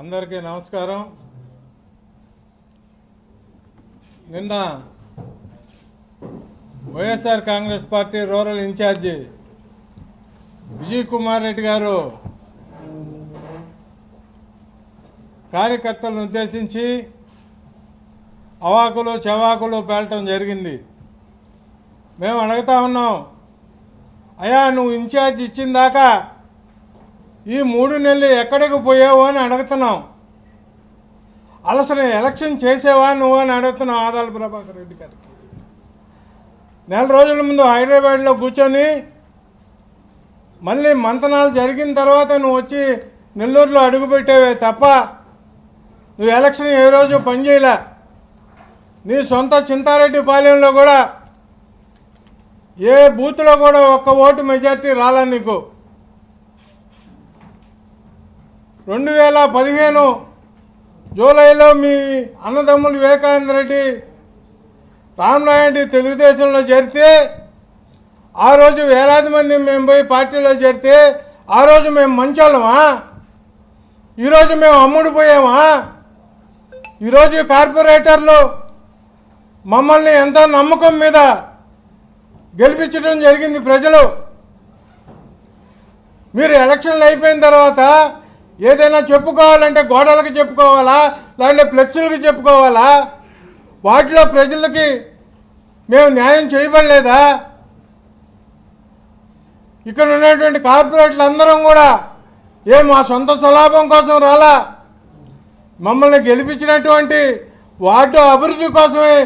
అందరికీ నమస్కారం. నిన్న YSR Congress party rural incharge Vijay Kumar Reddy garu కార్యకర్తలను ఉద్దేశించి అవాకులు చవాకులు పేలటం జరిగింది. మేము అడుగుతా ఉన్నాం అయ్యా నువ్వు ఇన్ఛార్జ్ ఇచ్చిన దాకా ఈ మూడు నెలలు ఎక్కడికి పోయావు అని అడుగుతున్నాం అలసన ఎలక్షన్ చేసేవా నువ్వు అని అడుగుతున్నావు ఆదాల ప్రభాకర్ రెడ్డి గారికి నెల రోజుల ముందు హైదరాబాద్లో కూర్చొని మళ్ళీ మంతనాలు జరిగిన తర్వాత నువ్వు వచ్చి నెల్లూరులో అడుగుపెట్టావే తప్ప నువ్వు ఎలక్షన్ ఏ రోజు పనిచేయలే నీ సొంత చింతారెడ్డి పాలెంలో కూడా ఏ బూత్లో కూడా ఒక్క ఓటు మెజార్టీ రాలా నీకు. రెండు వేల పదిహేను జూలైలో మీ అన్నదమ్ములు వివేకానంద రెడ్డి రామనాయుడు తెలుగుదేశంలో చేరితే ఆ రోజు వేలాది మంది మేము పోయి పార్టీలో చేరితే ఆ రోజు మేము మంచోళ్ళమా? ఈరోజు మేము అమ్ముడు పోయామా? ఈరోజు కార్పొరేటర్లు మమ్మల్ని ఎంతో నమ్మకం మీద గెలిపించడం జరిగింది ప్రజలు. మీరు ఎలక్షన్లు అయిపోయిన తర్వాత ఏదైనా చెప్పుకోవాలంటే గోడలకు చెప్పుకోవాలా? లేదంటే ఫ్లెక్సీలకు చెప్పుకోవాలా? వాటిలో ప్రజలకి మేము న్యాయం చేయబడలేదా? ఇక్కడ ఉన్నటువంటి కార్పొరేట్లు అందరం కూడా ఏ మా సొంత స్వలాభం కోసం రాలా? మమ్మల్ని గెలిపించినటువంటి వాటి అభివృద్ధి కోసమే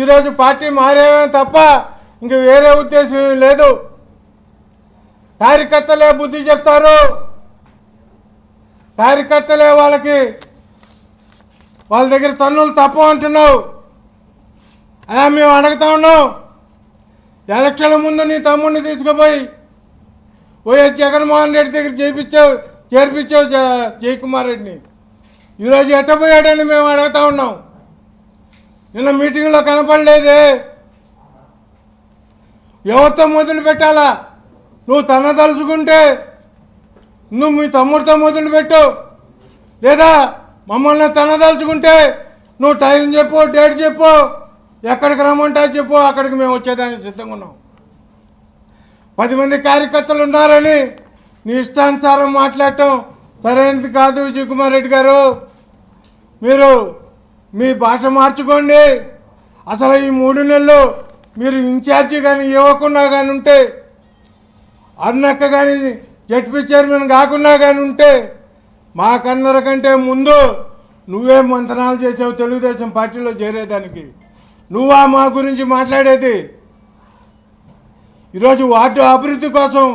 ఈరోజు పార్టీ మారేమే తప్ప ఇంక వేరే ఉద్దేశం లేదు. కార్యకర్తలే బుద్ధి చెప్తారు. కార్యకర్తలే వాళ్ళకి. వాళ్ళ దగ్గర తన్నులు తప్పు అంటున్నావు. అలా మేము అడుగుతా ఉన్నాం. ఎలక్షన్ల ముందు నీ తమ్ముడిని తీసుకుపోయి వైఎస్ జగన్మోహన్ రెడ్డి దగ్గర చేయించావు చేర్పించావు జయకుమార్ రెడ్డిని. ఈరోజు ఎట్టపోయాడని మేము అడుగుతా ఉన్నాం. నిన్న మీటింగ్లో కనపడలేదే. ఎవరితో మొదలు పెట్టాలా? నువ్వు తన తలుచుకుంటే నువ్వు మీ తమ్ముడితో మొదలు పెట్టు. లేదా మమ్మల్ని తనదలుచుకుంటే నువ్వు టైం చెప్పు డేట్ చెప్పు ఎక్కడికి రమ్మంటా చెప్పు అక్కడికి మేము వచ్చేదానికి సిద్ధంగా ఉన్నాం. పది మంది కార్యకర్తలు ఉన్నారని నీ ఇష్టానుసారం మాట్లాడటం సరైనది కాదు విజయ్ కుమార్ రెడ్డి గారు. మీరు మీ భాష మార్చుకోండి. అసలు ఈ మూడు నెలలు మీరు ఇన్ఛార్జి కానీ ఇవ్వకుండా కానీ ఉంటే అన్నక్క కానీ జడ్పీ చైర్మన్ కాకుండా కానీ ఉంటే మాకందరికంటే ముందు నువ్వే మంతనాలు చేసావు తెలుగుదేశం పార్టీలో చేరేదానికి. నువ్వా మా గురించి మాట్లాడేది? ఈరోజు వార్డు అభివృద్ధి కోసం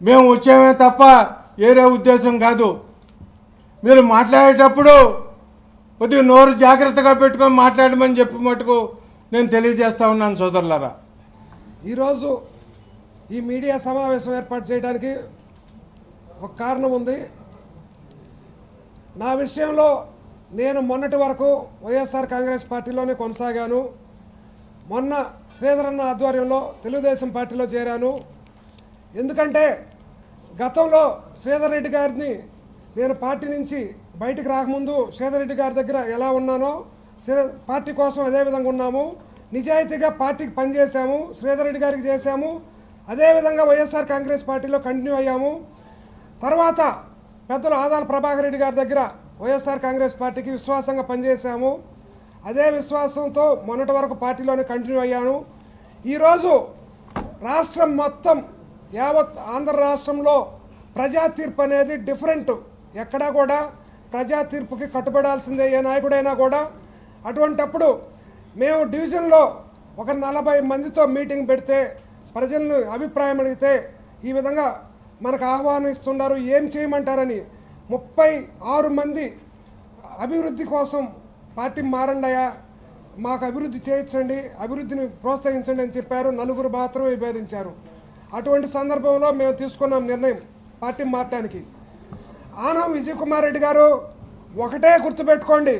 మేము వచ్చామే తప్ప వేరే ఉద్దేశం కాదు. మీరు మాట్లాడేటప్పుడు కొద్దిగా నోరు జాగ్రత్తగా పెట్టుకొని మాట్లాడమని చెప్పి మటుకు నేను తెలియజేస్తా ఉన్నాను సోదరులారా. ఈరోజు ఈ మీడియా సమావేశం ఏర్పాటు చేయడానికి ఒక కారణం ఉంది. నా విషయంలో నేను మొన్నటి వరకు వైఎస్ఆర్ కాంగ్రెస్ పార్టీలోనే కొనసాగాను. మొన్న శ్రీధరన్న ఆధ్వర్యంలో తెలుగుదేశం పార్టీలో చేరాను. ఎందుకంటే గతంలో శ్రీధర్ రెడ్డి గారిని నేను పార్టీ నుంచి బయటికి రాకముందు శ్రీధర్ రెడ్డి గారి దగ్గర ఎలా ఉన్నానో శ్రీ- పార్టీ కోసం అదే విధంగా ఉన్నాము. నిజాయితీగా పార్టీకి పనిచేశాము శ్రీధర్ రెడ్డి గారికి చేశాము. అదేవిధంగా వైఎస్ఆర్ కాంగ్రెస్ పార్టీలో కంటిన్యూ అయ్యాము. తర్వాత పెద్దలు ఆదాల ప్రభాకర్ రెడ్డి గారి దగ్గర వైఎస్ఆర్ కాంగ్రెస్ పార్టీకి విశ్వాసంగా పనిచేశాము. అదే విశ్వాసంతో మొన్నటి వరకు పార్టీలోనే కంటిన్యూ అయ్యాను. ఈరోజు రాష్ట్రం మొత్తం యావత్ ఆంధ్ర రాష్ట్రంలో ప్రజా తీర్పు అనేది డిఫరెంట్. ఎక్కడా కూడా ప్రజా తీర్పుకి కట్టుబడాల్సిందే ఏ నాయకుడైనా కూడా. అటువంటప్పుడు మేము డివిజన్లో ఒక నలభై మందితో మీటింగ్ పెడితే ప్రజలను అభిప్రాయం అడిగితే ఈ విధంగా మనకు ఆహ్వానిస్తున్నారు ఏం చేయమంటారని ముప్పై ఆరు మంది అభివృద్ధి కోసం పార్టీ మారండయా మాకు అభివృద్ధి చేయించండి అభివృద్ధిని ప్రోత్సహించండి అని చెప్పారు నలుగురు మాత్రమే విభేదించారు. అటువంటి సందర్భంలో మేము తీసుకున్నాం నిర్ణయం పార్టీ మారటానికి. ఆనం విజయ్ కుమార్ రెడ్డి గారు ఒకటే గుర్తుపెట్టుకోండి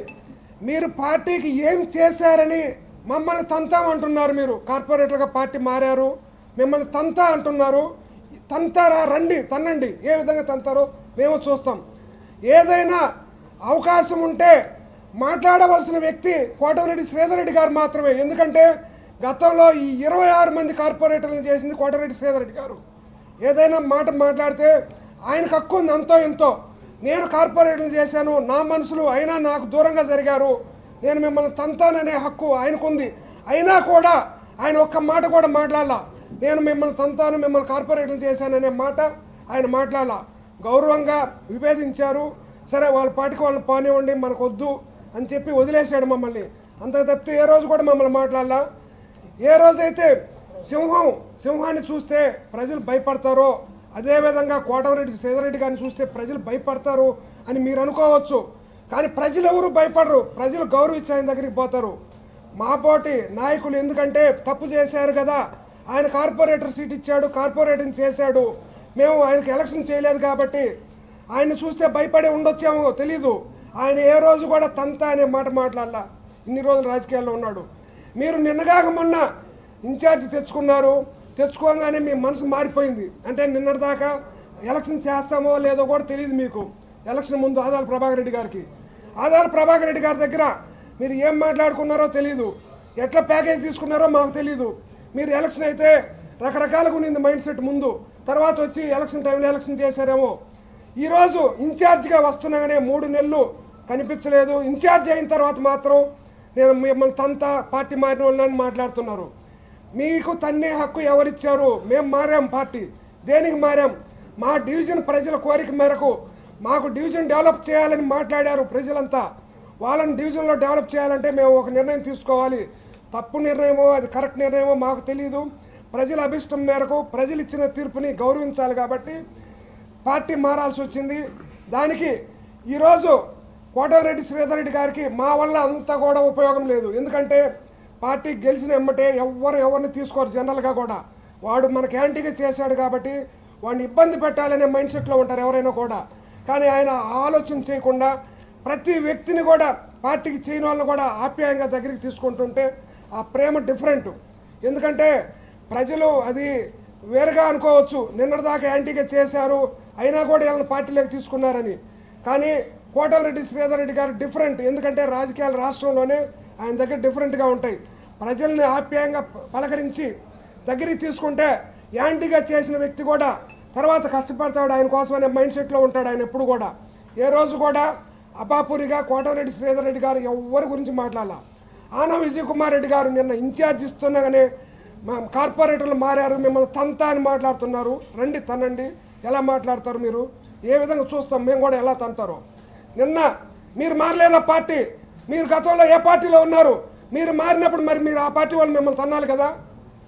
మీరు పార్టీకి ఏం చేశారని మమ్మల్ని తంతాం అంటున్నారు మీరు. కార్పొరేట్లుగా పార్టీ మారారు మిమ్మల్ని తంతా అంటున్నారు. తంతారా రండి తన్నండి. ఏ విధంగా తంతారో మేము చూస్తాం. ఏదైనా అవకాశం ఉంటే మాట్లాడవలసిన వ్యక్తి కోటమిరెడ్డి శ్రీధర్ రెడ్డి గారు మాత్రమే. ఎందుకంటే గతంలో ఈ ఇరవై ఆరు మంది కార్పొరేటర్లను చేసింది కోటమిరెడ్డి శ్రీధర్ రెడ్డి గారు. ఏదైనా మాట మాట్లాడితే ఆయనకు హక్కు ఉంది అంతో ఎంతో నేను కార్పొరేటర్లు చేశాను నా మనుషులు అయినా నాకు దూరంగా జరిగారు. నేను మిమ్మల్ని తంతాననే హక్కు ఆయనకుంది. అయినా కూడా ఆయన ఒక్క మాట కూడా మాట్లాడాల. నేను మిమ్మల్ని తంతాను మిమ్మల్ని కార్పొరేట్లు చేశాననే మాట ఆయన మాట్లాడాల. గౌరవంగా విభేదించారు. సరే వాళ్ళ పాటికి వాళ్ళని పానివ్వండి మనకు వద్దు అని చెప్పి వదిలేశాడు మమ్మల్ని. అంత తప్పితే ఏ రోజు కూడా మమ్మల్ని మాట్లాడాల? ఏ రోజైతే సింహం సింహాన్ని చూస్తే ప్రజలు భయపడతారో అదేవిధంగా కోటమిరెడ్డి శ్రీధరెడ్డి గారిని చూస్తే ప్రజలు భయపడతారు అని మీరు అనుకోవచ్చు. కానీ ప్రజలు ఎవరు భయపడరు. ప్రజలు గౌరవించి ఆయన దగ్గరికి పోతారు. మా పోటీ నాయకులు ఎందుకంటే తప్పు చేశారు కదా. ఆయన కార్పొరేటర్ సీట్ ఇచ్చాడు కార్పొరేటర్ని చేశాడు. మేము ఆయనకి ఎలక్షన్ చేయలేదు కాబట్టి ఆయన చూస్తే భయపడే ఉండొచ్చేమో తెలీదు. ఆయన ఏ రోజు కూడా తంత అనే మాట మాట్లాడాల. ఇన్ని రోజులు రాజకీయాల్లో ఉన్నాడు. మీరు నిన్నగాక మొన్న ఇన్ఛార్జ్ తెచ్చుకున్నారు. తెచ్చుకోగానే మీ మనసు మారిపోయింది. అంటే నిన్నటిదాకా ఎలక్షన్ చేస్తామో లేదో కూడా తెలియదు మీకు. ఎలక్షన్ ముందు ఆదాల ప్రభాకర్ రెడ్డి గారికి. ఆదాల ప్రభాకర్ రెడ్డి గారి దగ్గర మీరు ఏం మాట్లాడుకున్నారో తెలియదు ఎట్లా ప్యాకేజ్ తీసుకున్నారో మాకు తెలియదు మీరు ఎలక్షన్ అయితే రకరకాలుగా ఉన్నింది మైండ్ సెట్ ముందు. తర్వాత వచ్చి ఎలక్షన్ టైంలో ఎలక్షన్ చేశారేమో. ఈరోజు ఇన్ఛార్జ్గా వస్తున్నాగానే మూడు నెలలు కనిపించలేదు. ఇన్ఛార్జ్ అయిన తర్వాత మాత్రం నేను మిమ్మల్ని తంత పార్టీ మారిన వాళ్ళని మాట్లాడుతున్నారు. మీకు తన్నే హక్కు ఎవరిచ్చారు? మేము మారాం పార్టీ. దేనికి మారాం? మా డివిజన్ ప్రజల కోరిక మేరకు మాకు డివిజన్ డెవలప్ చేయాలని మాట్లాడారు ప్రజలంతా. వాళ్ళని డివిజన్లో డెవలప్ చేయాలంటే మేము ఒక నిర్ణయం తీసుకోవాలి. తప్పు నిర్ణయమో అది కరెక్ట్ నిర్ణయమో మాకు తెలియదు ప్రజల అభిష్టం మేరకు ప్రజలు ఇచ్చిన తీర్పుని గౌరవించాలి కాబట్టి పార్టీ మారాల్సి వచ్చింది. దానికి ఈరోజు కోటమిరెడ్డి శ్రీధర్ రెడ్డి గారికి మా వల్ల అంత కూడా ఉపయోగం లేదు. ఎందుకంటే పార్టీ గెలిచిన ఎమ్మటే ఎవరు ఎవరిని తీసుకోరు జనరల్గా కూడా. వాడు మనకి యాంటీగా చేశాడు కాబట్టి వాడిని ఇబ్బంది పెట్టాలనే మైండ్ సెట్లో ఉంటారు ఎవరైనా కూడా. కానీ ఆయన ఆలోచన చేయకుండా ప్రతి వ్యక్తిని కూడా పార్టీకి చేయని వాళ్ళని కూడా ఆప్యాయంగా దగ్గరికి తీసుకుంటుంటే ఆ ప్రేమ డిఫరెంట్ ఎందుకంటే ప్రజలు అది వేరుగా అనుకోవచ్చు. నిన్నటిదాకా యాంటీగా చేశారు. అయినా కూడా వీళ్ళని పార్టీలోకి తీసుకున్నారని. కానీ కోటమిరెడ్డి శ్రీధర్ రెడ్డి గారు డిఫరెంట్ ఎందుకంటే రాజకీయాలు రాష్ట్రంలోనే ఆయన దగ్గర డిఫరెంట్గా ఉంటాయి. ప్రజల్ని ఆప్యాయంగా పలకరించి దగ్గరికి తీసుకుంటే యాంటీగా చేసిన వ్యక్తి కూడా తర్వాత కష్టపడతాడు. ఆయన కోసం అనే మైండ్ సెట్లో ఉంటాడు ఆయన ఎప్పుడు కూడా. ఏ రోజు కూడా అపాపురిగా కోటమిరెడ్డి శ్రీధర్ రెడ్డి గారు ఎవరి గురించి మాట్లాడాల? ఆన విజయ్ కుమార్ రెడ్డి గారు నిన్న ఇన్ఛార్జ్ ఇస్తున్నాగానే మా కార్పొరేటర్లు మారారు మిమ్మల్ని తంత అని మాట్లాడుతున్నారు. రండి తనండి ఎలా మాట్లాడతారు మీరు? ఏ విధంగా చూస్తాం? మేము కూడా ఎలా తంతారు. నిన్న మీరు మారలేదా పార్టీ? మీరు గతంలో ఏ పార్టీలో ఉన్నారు? మీరు మారినప్పుడు మరి మీరు ఆ పార్టీ వాళ్ళు మిమ్మల్ని తన్నాలి కదా?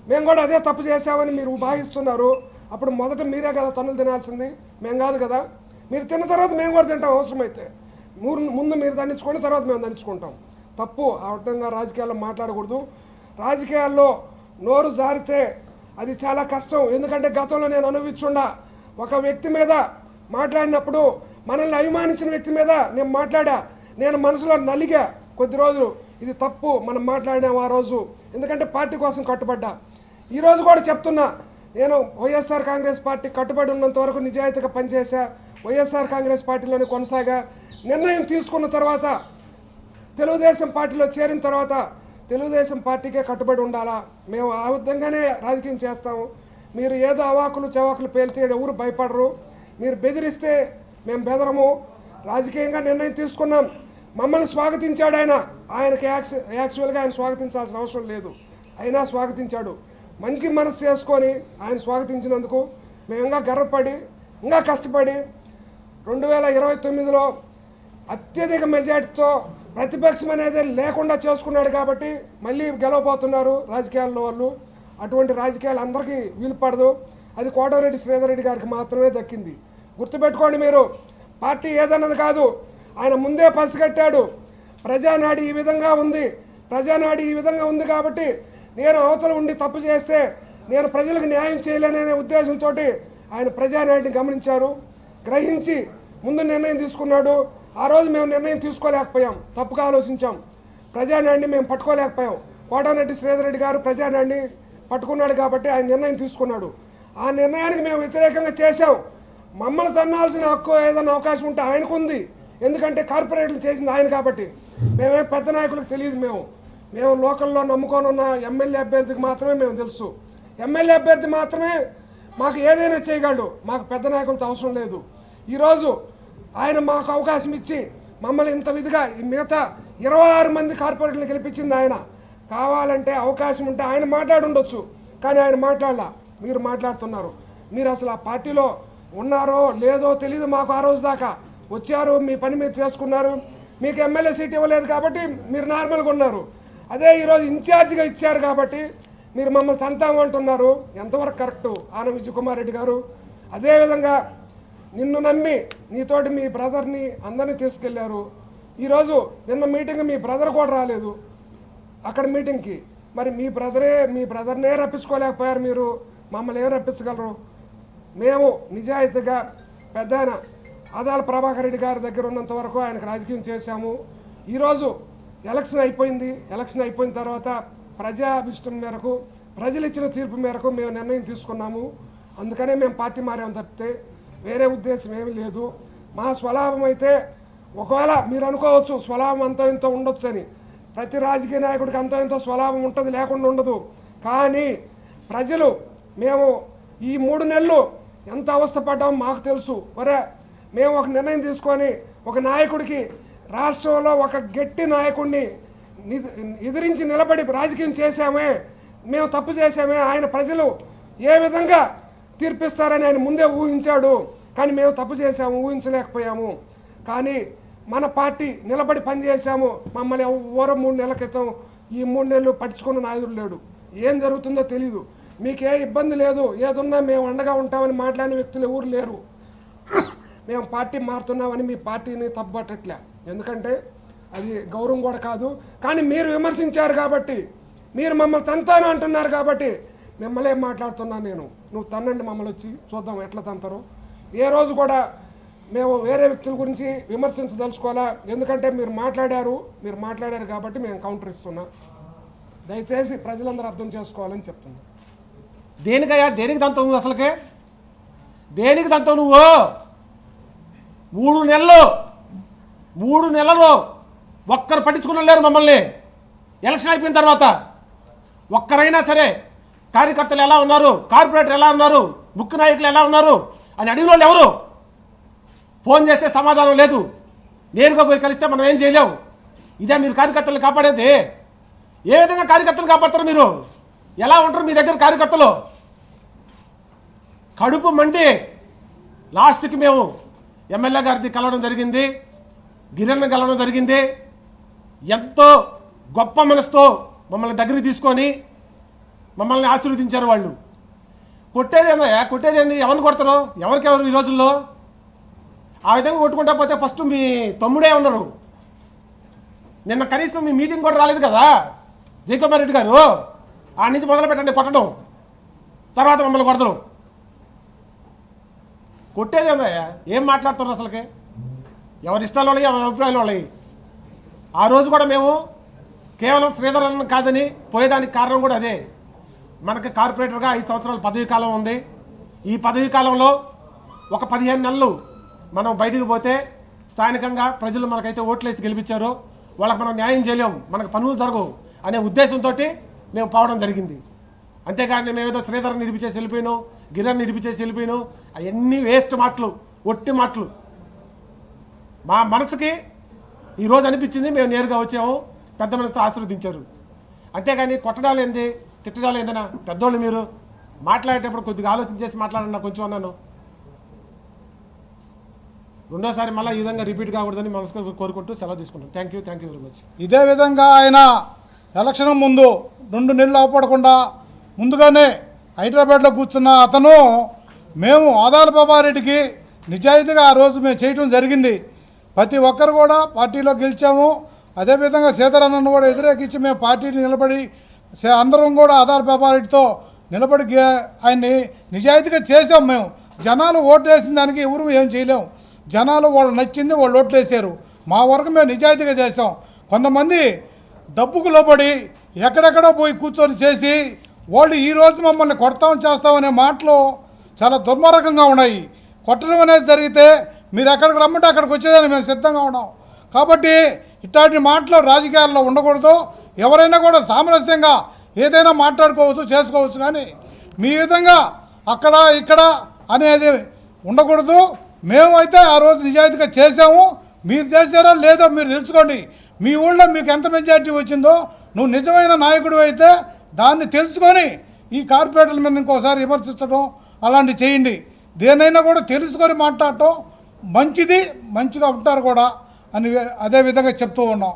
మేము కూడా అదే తప్పు చేసామని మీరు భావిస్తున్నారు. అప్పుడు మొదట మీరే కదా తన్నులు తినాల్సింది. మేము కాదు కదా. మీరు తిన్న తర్వాత మేము కూడా తింటాం అవసరమైతే. మూడు ముందు మీరు దండించుకొని తర్వాత మేము దండించుకుంటాం. తప్పు ఆ విధంగా రాజకీయాల్లో మాట్లాడకూడదు. రాజకీయాల్లో నోరు జారితే అది చాలా కష్టం. ఎందుకంటే గతంలో నేను అనుభవించుండా ఒక వ్యక్తి మీద మాట్లాడినప్పుడు మనల్ని అభిమానించిన వ్యక్తి మీద నేను మాట్లాడా నేను మనసులో నలిగా కొద్ది రోజులు ఇది తప్పు మనం మాట్లాడాం ఆ రోజు. ఎందుకంటే పార్టీ కోసం కట్టుబడ్డా. ఈరోజు కూడా చెప్తున్నా నేను వైఎస్ఆర్ కాంగ్రెస్ పార్టీ కట్టుబడి ఉన్నంత వరకు నిజాయితీగా పనిచేశా వైఎస్ఆర్ కాంగ్రెస్ పార్టీలోనే కొనసాగా. నిర్ణయం తీసుకున్న తర్వాత తెలుగుదేశం పార్టీలో చేరిన తర్వాత తెలుగుదేశం పార్టీకే కట్టుబడి ఉండాలా? మేము ఆ విధంగానే రాజకీయం చేస్తాము మీరు ఏదో అవాకులు చవాకులు పేలితే ఎవరు భయపడరు. మీరు బెదిరిస్తే మేము బెదరము. రాజకీయంగా నిర్ణయం తీసుకున్నాం. మమ్మల్ని స్వాగతించాడు ఆయన. ఆయనకి యాక్చు యాక్చువల్గా ఆయన స్వాగతించాల్సిన అవసరం లేదు. అయినా స్వాగతించాడు. మంచి మనసు చేసుకొని ఆయన స్వాగతించినందుకు మేము ఇంకా గర్వపడి ఇంకా కష్టపడి రెండు వేల ఇరవై తొమ్మిదిలో అత్యధిక మెజార్టీతో ప్రతిపక్షం అనేది లేకుండా చేసుకున్నాడు కాబట్టి మళ్ళీ గెలవబోతున్నారు రాజకీయాల్లో వాళ్ళు. అటువంటి రాజకీయాలు అందరికీ వీలు పడదు. అది కోటమిరెడ్డి శ్రీధర్ రెడ్డి గారికి మాత్రమే దక్కింది. గుర్తుపెట్టుకోండి మీరు పార్టీ ఏదన్నది కాదు. ఆయన ముందే పసిగట్టాడు ప్రజానాడి ఈ విధంగా ఉంది. ప్రజానాడి ఈ విధంగా ఉంది కాబట్టి నేను అవతల ఉండి తప్పు చేస్తే నేను ప్రజలకు న్యాయం చేయలేననే ఉద్దేశంతో ఆయన ప్రజానాడిని గమనించారు. గ్రహించి ముందు నిర్ణయం తీసుకున్నాడు. ఆ రోజు మేము నిర్ణయం తీసుకోలేకపోయాం. తప్పుగా ఆలోచించాం. ప్రజానాడిని మేము పట్టుకోలేకపోయాం. కోటారెడ్డి శ్రీధర్ రెడ్డి గారు ప్రజానాడిని పట్టుకున్నాడు కాబట్టి ఆయన నిర్ణయం తీసుకున్నాడు. ఆ నిర్ణయానికి మేము వ్యతిరేకంగా చేశాం. మమ్మల్ని తన్నాల్సిన హక్కు ఏదైనా అవకాశం ఉంటే ఆయనకు ఉంది ఎందుకంటే కార్పొరేట్లు చేసింది ఆయన కాబట్టి. మేమే పెద్ద నాయకులకు తెలియదు మేము. మేము లోకల్లో నమ్ముకొని ఉన్న ఎమ్మెల్యే అభ్యర్థికి మాత్రమే మేము తెలుసు. ఎమ్మెల్యే అభ్యర్థి మాత్రమే మాకు ఏదైనా చేయగలడు. మాకు పెద్ద నాయకులతో అవసరం లేదు. ఈరోజు ఆయన మాకు అవకాశం ఇచ్చి మమ్మల్ని ఇంత విధిగా ఈ మిగతా ఇరవై ఆరు మంది కార్పొరేటర్లు గెలిపించింది ఆయన. కావాలంటే అవకాశం ఉంటే ఆయన మాట్లాడుండొచ్చు కానీ ఆయన మాట్లాడలా. మీరు మాట్లాడుతున్నారు. మీరు అసలు ఆ పార్టీలో ఉన్నారో లేదో తెలియదు మాకు ఆ రోజు దాకా. వచ్చారు మీ పని మీరు చేసుకున్నారు. మీకు ఎమ్మెల్యే సీట్ ఇవ్వలేదు కాబట్టి మీరు నార్మల్గా ఉన్నారు. అదే ఈరోజు ఇన్ఛార్జిగా ఇచ్చారు కాబట్టి మీరు మమ్మల్ని తంతామంటున్నారు ఎంతవరకు కరెక్టు? ఆన విజయకుమార్ రెడ్డి గారు. అదేవిధంగా నిన్ను నమ్మి నీతోటి మీ బ్రదర్ని అందరినీ తీసుకెళ్ళారు. ఈరోజు నిన్న మీటింగ్ మీ బ్రదర్ కూడా రాలేదు. అక్కడ మీటింగ్కి మరి మీ బ్రదరే మీ బ్రదర్నే రప్పించుకోలేకపోయారు మీరు. మమ్మల్ని ఏం రప్పించగలరు? మేము నిజాయితీగా పెద్ద ఆయన ఆదాల ప్రభాకర్ రెడ్డి గారి దగ్గర ఉన్నంత వరకు ఆయనకు రాజకీయం చేశాము. ఈరోజు ఎలక్షన్ అయిపోయింది. ఎలక్షన్ అయిపోయిన తర్వాత ప్రజాభిష్టం మేరకు ప్రజలు ఇచ్చిన తీర్పు మేరకు మేము నిర్ణయం తీసుకున్నాము. అందుకనే మేము పార్టీ మారాము తప్పితే వేరే ఉద్దేశం ఏమీ లేదు. మా స్వలాభం అయితే ఒకవేళ మీరు అనుకోవచ్చు స్వలాభం అంతో ఇంతో ఉండొచ్చు అని ప్రతి రాజకీయ నాయకుడికి అంతో ఇంతో స్వలాభం ఉంటుంది లేకుండా ఉండదు. కానీ ప్రజలు మేము ఈ మూడు నెలలు ఎంత అవస్థపడ్డామో మాకు తెలుసు. ఒరే మేము ఒక నిర్ణయం తీసుకొని ఒక నాయకుడికి రాష్ట్రంలో ఒక గట్టి నాయకుడిని ఎదిరించి నిలబడి రాజకీయం చేశామే మేము తప్పు చేశామే ఆయన ప్రజలు ఏ విధంగా తీర్పిస్తారని ఆయన ముందే ఊహించాడు. కానీ మేము తప్పు చేశాము ఊహించలేకపోయాము. కానీ మన పార్టీ నిలబడి పనిచేశాము మమ్మల్ని ఎవరో మూడు నెలల క్రితం ఈ మూడు నెలలు పట్టించుకున్న నాయకుడు లేడు. ఏం జరుగుతుందో తెలీదు. మీకు ఏ ఇబ్బంది లేదు ఏదున్నా మేము అండగా ఉంటామని మాట్లాడిన వ్యక్తులు ఎవరు లేరు. మేము పార్టీ మారుతున్నామని మీ పార్టీని తప్పట్టట్లే ఎందుకంటే అది గౌరవం కూడా కాదు. కానీ మీరు విమర్శించారు కాబట్టి మీరు మమ్మల్ని తంతాను అంటున్నారు కాబట్టి మిమ్మల్నే మాట్లాడుతున్నాను నేను. నువ్వు తన్నండి మమ్మల్ని వచ్చి చూద్దాం ఎట్లా తంతరు. ఏ రోజు కూడా మేము వేరే వ్యక్తుల గురించి విమర్శించదలుచుకోవాలా ఎందుకంటే మీరు మాట్లాడారు మీరు మాట్లాడారు కాబట్టి మేము కౌంటర్ ఇస్తున్నాం. దయచేసి ప్రజలందరూ అర్థం చేసుకోవాలని చెప్తున్నాం. దేనికయ్యా? దేనికి దంతం నువ్వు అసలుకే? దేనికి దంతం నువ్వు? మూడు నెలలు మూడు నెలలు ఒక్కరు పట్టించుకుని లేరు మమ్మల్ని. ఎలక్షన్ అయిపోయిన తర్వాత ఒక్కరైనా సరే కార్యకర్తలు ఎలా ఉన్నారు? కార్పొరేటర్ ఎలా ఉన్నారు? ముఖ్య నాయకులు ఎలా ఉన్నారు? అని అడిగిన వాళ్ళు ఎవరు? ఫోన్ చేస్తే సమాధానం లేదు. నేరుగా పోయి కలిస్తే మనం ఏం చేయలేము ఇదే మీరు కార్యకర్తలు కాపాడేది. ఏ విధంగా కార్యకర్తలు కాపాడతారు మీరు? ఎలా ఉంటారు మీ దగ్గర కార్యకర్తలు? కడుపు మండి లాస్ట్కి మేము ఎమ్మెల్యే గారిని కలవడం జరిగింది. గిరణ్ కలవడం జరిగింది. ఎంతో గొప్ప మనసుతో మమ్మల్ని దగ్గరికి తీసుకొని మమ్మల్ని ఆశీర్వదించారు వాళ్ళు. కొట్టేది ఏందయ్యా కొట్టేది ఏంది ఎవరిని కొడతారు? ఎవరికి ఎవరు ఈ రోజుల్లో? ఆ విధంగా కొట్టుకుంటా పోతే ఫస్ట్ మీ తమ్ముడే ఉన్నారు. నిన్న కనీసం మీ మీటింగ్ కూడా రాలేదు కదా? జయకుమార్ రెడ్డి గారు ఆ నుంచి మొదలు పెట్టండి కొట్టడం. తర్వాత మమ్మల్ని కొడతారు. కొట్టేది ఏందయ్యా ఏం మాట్లాడుతున్నారు అసలుకి? ఎవరి ఇష్టాలు వాళ్ళవి ఎవరి అభిప్రాయాలు వాళ్ళవి? ఆ రోజు కూడా మేము కేవలం శ్రీధరన్ కాదని పోయేదానికి కారణం కూడా అదే. మనకి కార్పొరేటర్గా ఐదు సంవత్సరాలు పదవీ కాలం ఉంది. ఈ పదవీ కాలంలో ఒక పదిహేను నెలలు మనం బయటికి పోతే స్థానికంగా ప్రజలు మనకైతే ఓట్లేసి గెలిపించారు. వాళ్ళకి మనం న్యాయం చేయలేము మనకు పనులు జరగవు అనే ఉద్దేశంతో మేము పోవడం జరిగింది. అంతేకాని మేము ఏదో శ్రీధర్ నిడిపిచేసి వెళ్ళిపోయాను గిరణ్ నిడిపిచేసి వెళ్ళిపోయాను. అవన్నీ వేస్ట్ మాటలు ఒట్టి మాటలు. మా మనసుకి ఈరోజు అనిపించింది మేము నేరుగా వచ్చాము పెద్ద మనసుతో ఆశీర్వదించారు. అంతేగాని కొట్టడాలు ఏంది? తిట్టడాలు ఏందన్నా? పెద్దోళ్ళు మీరు మాట్లాడేటప్పుడు కొద్దిగా ఆలోచన చేసి మాట్లాడండి కొంచెం అన్నాను. రెండోసారి మళ్ళీ ఈ విధంగా రిపీట్ కాకూడదని మనసు కోరుకుంటూ సెలవు తీసుకుంటాను thank you thank you very much ఇదే విధంగా ఆయన ఎలక్షన్ ముందు రెండు నెలలు అవపడకుండా ముందుగానే హైదరాబాద్లో కూర్చున్న అతను మేము ఆదాల బాబారెడ్డికి నిజాయితీగా ఆ రోజు మేము చేయటం జరిగింది. ప్రతి ఒక్కరు కూడా పార్టీలో గెలిచాము. అదేవిధంగా సీతారామన్ కూడా వ్యతిరేకించి మేము పార్టీని నిలబడి అందరం కూడా ఆదాల బాబారెడ్డితో నిలబడి ఆయన్ని నిజాయితీగా చేసాం మేము. జనాలు ఓట్లు వేసిన దానికి ఎవరు ఏం చేయలేము జనాలు వాళ్ళు నచ్చింది వాళ్ళు ఓట్లు వేసారు మా వరకు మేము నిజాయితీగా చేసాం కొంతమంది డబ్బుకు లోబడి ఎక్కడెక్కడో పోయి కూర్చొని చేసి వాళ్ళు ఈ రోజు మమ్మల్ని కొడతాం చేస్తామనే మాటలు చాలా దుర్మార్గంగా ఉన్నాయి. కొట్టడం అనేది జరిగితే మీరు ఎక్కడికి రమ్మంటే అక్కడికి వచ్చేదాన్ని మేము సిద్ధంగా ఉన్నాం. కాబట్టి ఇట్లాంటి మాటలు రాజకీయాల్లో ఉండకూడదు. ఎవరైనా కూడా సామరస్యంగా ఏదైనా మాట్లాడుకోవచ్చు చేసుకోవచ్చు కానీ మీ విధంగా అక్కడ ఇక్కడ అనేది ఉండకూడదు. మేము అయితే ఆ రోజు నిజాయితీగా చేసాము మీరు చేశారో లేదో మీరు తెలుసుకోండి. మీ ఊళ్ళో మీకు ఎంత మెజారిటీ వచ్చిందో నువ్వు నిజమైన నాయకుడు అయితే దాన్ని తెలుసుకొని ఈ కార్పొరేటర్ల మీద ఇంకోసారి విమర్శించడం అలాంటివి చేయండి. దేనైనా కూడా తెలుసుకొని మాట్లాడటం మంచిది మంచిగా ఉంటారు కూడా అని అదే విధంగా చెప్తూ ఉన్నాం.